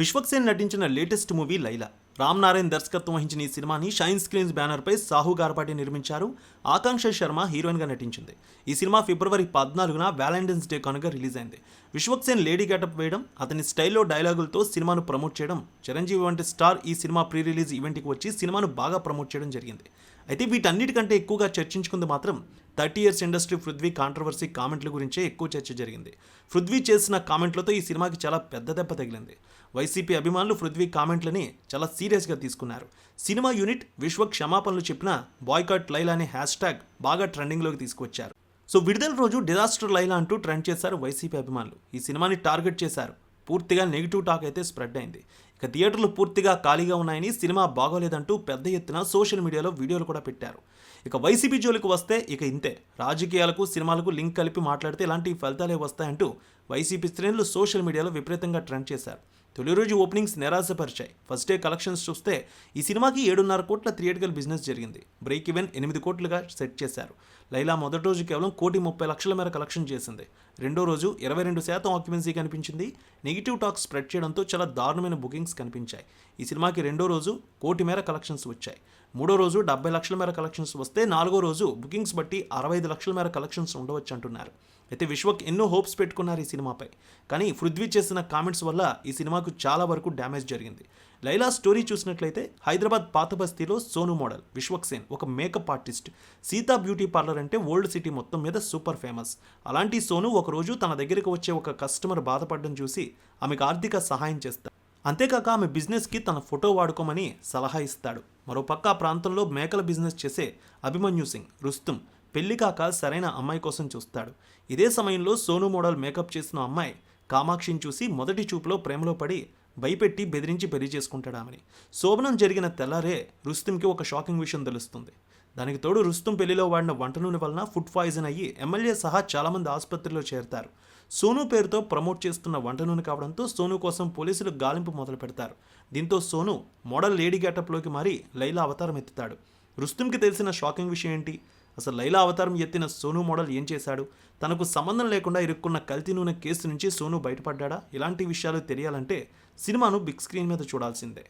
విశ్వక్సేన్ నటించిన latest movie Laila. Ram Narayan దర్శకత్వం వహించిన ఈ సినిమాని షైన్ స్క్రీన్స్ బ్యానర్పై సాహు గార్పాటి నిర్మించారు. ఆకాంక్ష శర్మ హీరోయిన్గా నటించింది. ఈ సినిమా ఫిబ్రవరి పద్నాలుగున వ్యాలంటైన్స్ డే కనుక రిలీజ్ అయింది. విశ్వక్సేన్ లేడీ గెటప్ వేయడం అతని స్టైల్లో డైలాగులతో సినిమాను ప్రమోట్ చేయడం చిరంజీవి వంటి స్టార్ ఈ సినిమా ప్రీ రిలీజ్ ఈవెంట్కి వచ్చి సినిమాను బాగా ప్రమోట్ చేయడం జరిగింది. అయితే వీటన్నిటికంటే ఎక్కువగా చర్చించుకుంది మాత్రం thirty years industry Prithvi controversy కామెంట్ల గురించే ఎక్కువ చర్చ జరిగింది. పృథ్వీ చేసిన కామెంట్లతో ఈ సినిమాకి చాలా పెద్ద దెబ్బ తగిలింది. వైసీపీ అభిమానులు పృథ్వీ కామెంట్లని చాలా సీరియస్గా తీసుకున్నారు. సినిమా యూనిట్ విశ్వ క్షమాపణలు చెప్పిన బాయ్కాట్ లైలా అనే హ్యాష్ ట్యాగ్ బాగా ట్రెండింగ్లోకి తీసుకొచ్చారు. సో విడుదల రోజు డిజాస్టర్ లైలా అంటూ ట్రెండ్ చేశారు వైసీపీ అభిమానులు. ఈ సినిమాని టార్గెట్ చేశారు. పూర్తిగా నెగిటివ్ టాక్ అయితే స్ప్రెడ్ అయింది. ఇక థియేటర్లు పూర్తిగా ఖాళీగా ఉన్నాయని సినిమా బాగోలేదంటూ పెద్ద ఎత్తున సోషల్ మీడియాలో వీడియోలు కూడా పెట్టారు. ఇక వైసీపీ జోలికి వస్తే ఇక ఇంతే. రాజకీయాలకు సినిమాలకు లింక్ కలిపి మాట్లాడితే ఇలాంటి ఫలితాలే వస్తాయంటూ వైసీపీ శ్రేణులు సోషల్ మీడియాలో విపరీతంగా ట్రెండ్ చేశారు. తొలి రోజు ఓపెనింగ్స్ నిరాశపరిచాయి. ఫస్ట్ డే కలెక్షన్స్ చూస్తే ఈ సినిమాకి ఏడున్నర కోట్ల థియేటికల్ బిజినెస్ జరిగింది. బ్రేక్ ఈవెన్ ఎనిమిది కోట్లుగా సెట్ చేశారు. లైలా మొదటి రోజు కేవలం కోటి ముప్పై లక్షల మేర కలెక్షన్ చేసింది. రెండో రోజు ఇరవై రెండు శాతం ఆక్యుపెన్సీ కనిపించింది. నెగిటివ్ టాక్ స్ప్రెడ్ చేయడంతో చాలా దారుణమైన బుకింగ్స్ కనిపించాయి. ఈ సినిమాకి రెండో రోజు కోటి మేర కలెక్షన్స్ వచ్చాయి. మూడో రోజు డెబ్బై లక్షల మేర కలెక్షన్స్ వస్తే నాలుగో రోజు బుకింగ్స్ బట్టి అరవై ఐదు లక్షల మేర కలెక్షన్స్ ఉండవచ్చు అంటున్నారు. అయితే విశ్వక్ ఎన్నో హోప్స్ పెట్టుకున్నారు ఈ సినిమాపై. కానీ పృథ్వీ చేసిన కామెంట్స్ వల్ల ఈ సినిమాకు చాలా వరకు డ్యామేజ్ జరిగింది. లైలా స్టోరీ చూసినట్లయితే హైదరాబాద్ పాత బస్తీలో సోను మోడల్ విశ్వక్ సేన్ ఒక makeup artist Sita beauty parlour అంటే ఓల్డ్ సిటీ మొత్తం మీద సూపర్ ఫేమస్ అలాంటి సోను ఒకరోజు తన దగ్గరికి వచ్చే ఒక కస్టమర్ బాధపడడం చూసి ఆమెకు ఆర్థిక సహాయం చేస్తారు అంతేకాక ఆమె బిజినెస్కి తన ఫోటో వాడుకోమని సలహా ఇస్తాడు. మరోపక్క ఆ ప్రాంతంలో మేకల బిజినెస్ చేసే అభిమన్యు సింగ్ రుస్తుం పెళ్ళి కాక సరైన అమ్మాయి కోసం చూస్తాడు. ఇదే సమయంలో సోను మోడల్ మేకప్ చేసిన అమ్మాయి కామాక్షిని చూసి మొదటి చూపులో ప్రేమలో పడి భయపెట్టి బెదిరించి పెళ్ళి చేసుకుంటాడు ఆమెని. శోభనం జరిగిన తెల్లారే రుస్తుంకి ఒక షాకింగ్ విషయం తెలుస్తుంది. దానికి తోడు రుస్తుం పెళ్ళిలో వాడిన వంట నూనె వలన ఫుడ్ పాయిజన్ అయ్యి ఎమ్మెల్యే సహా చాలామంది ఆసుపత్రిలో చేరతారు. సోను పేరుతో ప్రమోట్ చేస్తున్న వంట నూనె కావడంతో సోను కోసం పోలీసులు గాలింపు మొదలు పెడతారు. దీంతో సోను మోడల్ లేడీ గెటప్లోకి మారి లైలా అవతారం ఎత్తుతాడు. రుస్తుంకి తెలిసిన షాకింగ్ విషయం ఏంటి? అసలు లైలా అవతారం ఎత్తిన సోను మోడల్ ఏం చేశాడు? తనకు సంబంధం లేకుండా ఇరుక్కున్న కల్తీ నూనె కేసు నుంచి సోను బయటపడ్డా ఇలాంటి విషయాలు తెలియాలంటే సినిమాను బిగ్ స్క్రీన్ మీద చూడాల్సిందే.